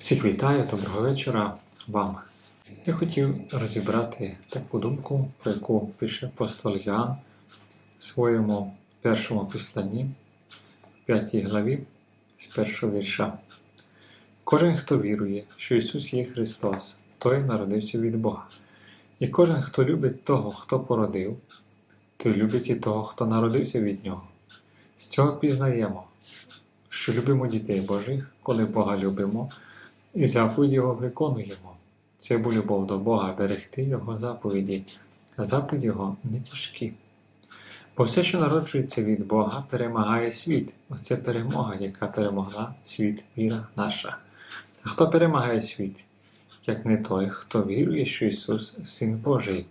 Всіх вітаю, доброго вечора вам. Я хотів розібрати таку думку, про яку пише апостол Ян в своєму першому післанні, в п'ятій главі, з першого вірша. Кожен, хто вірує, що Ісус є Христос, той народився від Бога. І кожен, хто любить того, хто породив, той любить і того, хто народився від Нього. З цього пізнаємо, що любимо дітей Божих, коли Бога любимо, і заповіді Його виконуємо. Це бо любов до Бога берегти Його заповіді, а заповіді Його не тяжкі. Бо все, що народжується від Бога, перемагає світ. Оце перемога, яка перемогла світ, віра наша. А хто перемагає світ, як не той, хто вірує, що Ісус Син Божий?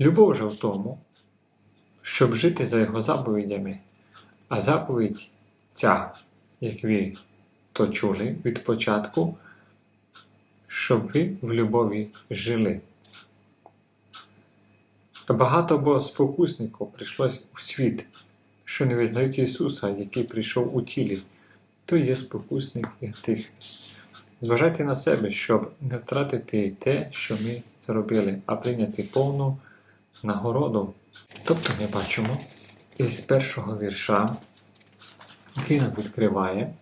Любов же в тому, щоб жити за Його заповідями, а заповідь ця, як ви то чули від початку, щоб ви в любові жили. Багато бо спокусників прийшлось у світ, що не визнають Ісуса, який прийшов у тілі, то є спокусник і тих. Зважайте на себе, щоб не втратити те, що ми зробили, а прийняти повну нагороду. Тобто ми бачимо із першого вірша, який нам відкриває,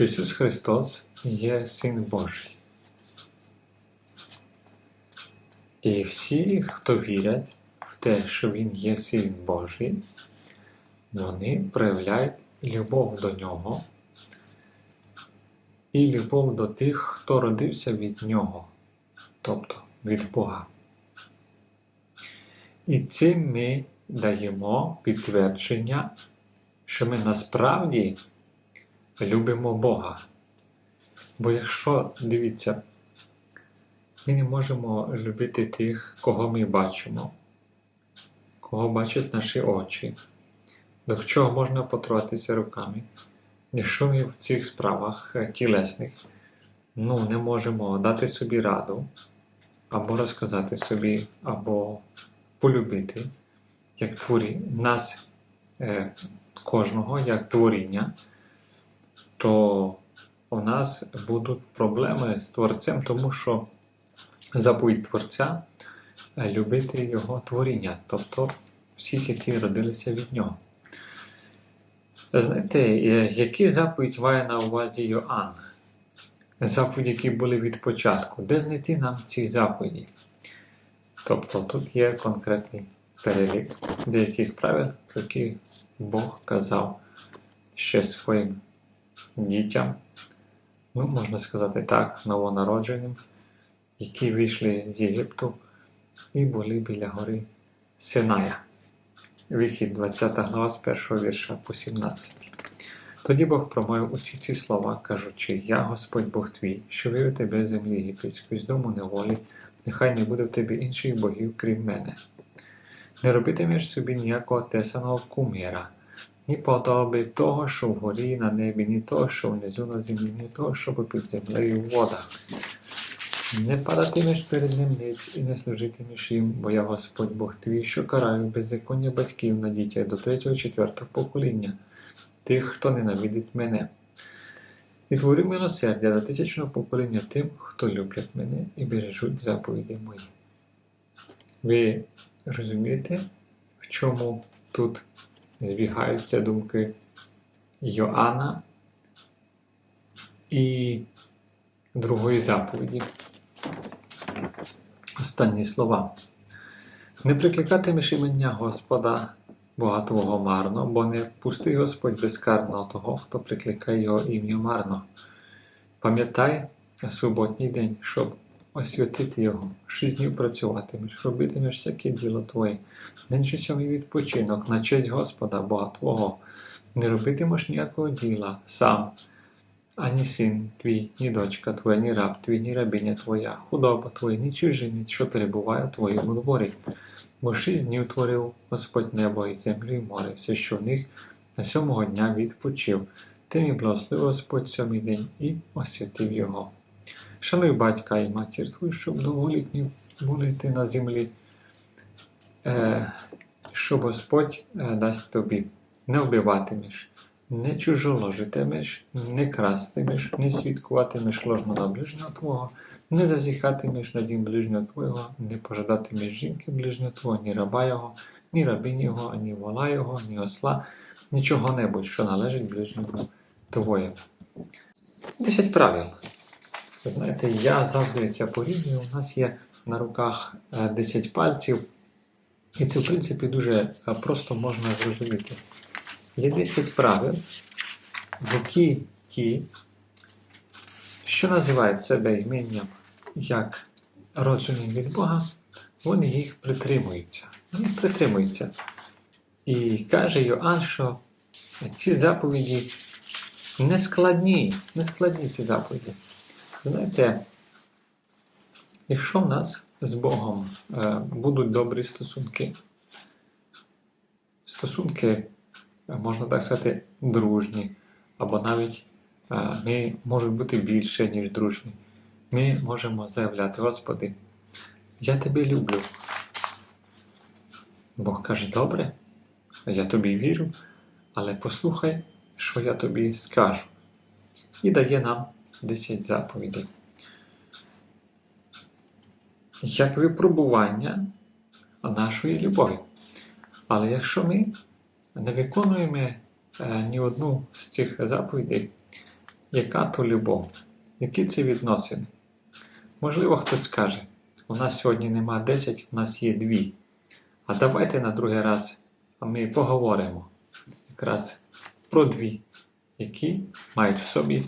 що Ісус Христос є Син Божий. І всі, хто вірять в те, що Він є Син Божий, вони проявляють любов до Нього і любов до тих, хто родився від Нього, тобто від Бога. І цим ми даємо підтвердження, що ми насправді любимо Бога. Бо якщо, дивіться, ми не можемо любити тих, кого ми бачимо, кого бачать наші очі, до чого можна потрогатися руками, якщо ми в цих справах е, тілесних ну, не можемо дати собі раду, або розказати собі, або полюбити, як творі нас е, кожного, як творіння, то у нас будуть проблеми з Творцем, тому що заповідь Творця е, любити Його творіння, тобто всіх, які родилися від Нього. Знаєте, е, які заповідь має на увазі Йоанн? Заповіді, які були від початку. Де знайти нам ці заповіді? Тобто тут є конкретний перелік деяких правил, які Бог казав ще своїм дітям, ну, можна сказати так, новонародженим, які вийшли з Єгипту і були біля гори Синая. Вихід 20 глава з першого вірша по 17. Тоді Бог промовив усі ці слова, кажучи: Я, Господь Бог твій, що вивів тебе з землі єгипетської, з дому неволі, нехай не буде в тебе інших богів, крім мене. Не робитимеш собі ніякого тесаного куміра, ні подоби того, що вгорі на небі, ні того, що внизу на землі, ні того, що під землею в водах. Не падатимеш перед ним ниць і не служитимеш їм, бо я Господь Бог твій, що караю беззаконня батьків на дітей до третього, четвертого покоління, тих, хто ненавидить мене. І творю милосердя до тисячного покоління тим, хто люблять мене і бережуть заповіді мої. Ви розумієте, в чому тут збігаються думки Йоанна і другої заповіді? Останні слова. Не прикликатимеш імення Господа Бога Твого марно, бо не пустий Господь безкарного того, хто прикликає Його ім'я марно. Пам'ятай суботній день, щоб освятити його, шість днів працюватимеш, робитимеш всяке діло Твоє, день сьомий відпочинок, на честь Господа, Бога Твого. Не робитимеш ніякого діла сам, ані син твій, ні дочка твоя, ні раб твій, ні рабиня твоя, худоба твоя, ні чужинець, що перебуває у твоєму дворі. Бо шість днів творив Господь небо і землю, і море, все, що в них на сьомого дня відпочив. Тим і благословив Господь сьомий день і освятив його. Шануй батька і матір твою, щоб довголітні були ти на землі, е, що Господь е, дасть тобі, не вбиватимеш, не чужоложитимеш, не крастимеш, не свідкуватимеш ложно на ближнього твого, не зазіхатимеш на дім ближнього твого, не пожадатимеш жінки ближнього твого, ні раба його, ні рабині його, ані вола його, ні осла, нічого-небудь, що належить ближньому твоєму. Десять правил. Ви Знаєте, я завжди це порівнюю. У нас є на руках е, 10 пальців, і це, в принципі, дуже е, просто можна зрозуміти. Є 10 правил, які ті, що називають себе іменням як роджені від Бога, вони їх притримуються. Вони притримуються. І каже Йоанн, що ці заповіді не складні, не складні ці заповіді. Знаєте, якщо в нас з Богом е, будуть добрі стосунки, стосунки, е, можна так сказати, дружні, або навіть е, ми можуть бути більше, ніж дружні, ми можемо заявляти, Господи, я тебе люблю. Бог каже, добре, я тобі вірю, але послухай, що я тобі скажу. І дає нам 10 заповідей. Як випробування нашої любові. Але якщо ми не виконуємо е, ні одну з цих заповідей, яка то любов, які це відносини? Можливо, хтось скаже, у нас сьогодні нема 10, у нас є 2. А давайте на другий раз ми поговоримо якраз про дві, які мають в собі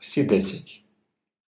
всі 10.